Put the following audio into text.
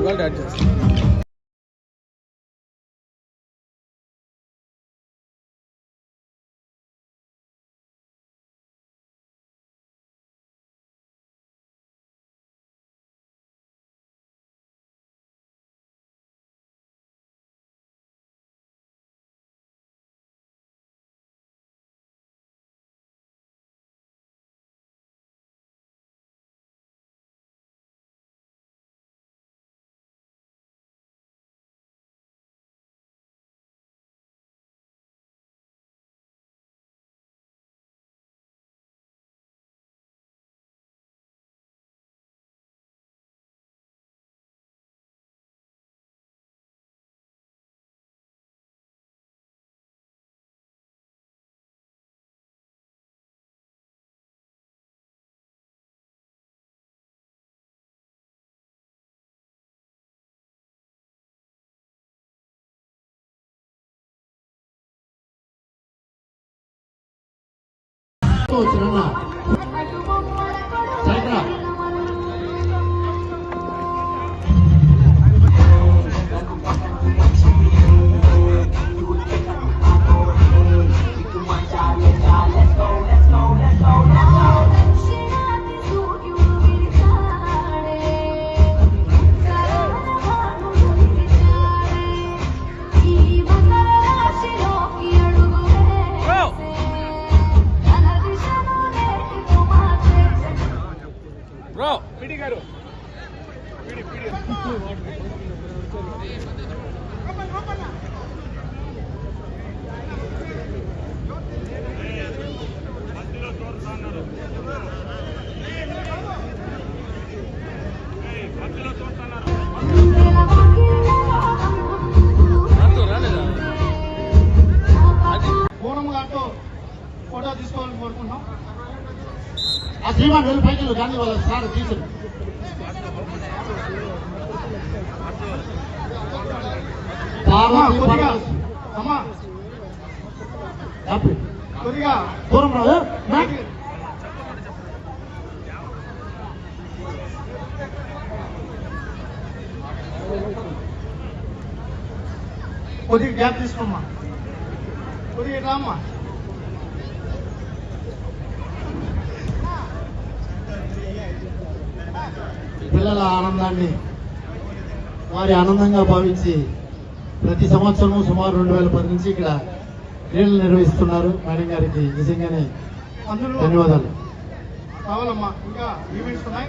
world at this. 当地のな photo తీసుకోవాలని కోరుకుంటున్నాం ఆ శ్రీమాన్ వెళ్ళి పైకి కానీ వాళ్ళ సార్ అమ్మా కొద్దిగా. దూరం రాదు. కొద్దిగా గ్యాప్ తీసుకోమ్మా. కొద్దిగా అమ్మా పిల్లల ఆనందాన్ని వారి ఆనందంగా భావించి ప్రతి సంవత్సరం సుమారు రెండు వేల పది నుంచి ఇక్కడ క్రీడలు నిర్వహిస్తున్నారు. మేడం గారికి నిజంగానే ధన్యవాదాలు. కావాలమ్మా. ఇంకా ఈవెంట్స్ ఉన్నాయి?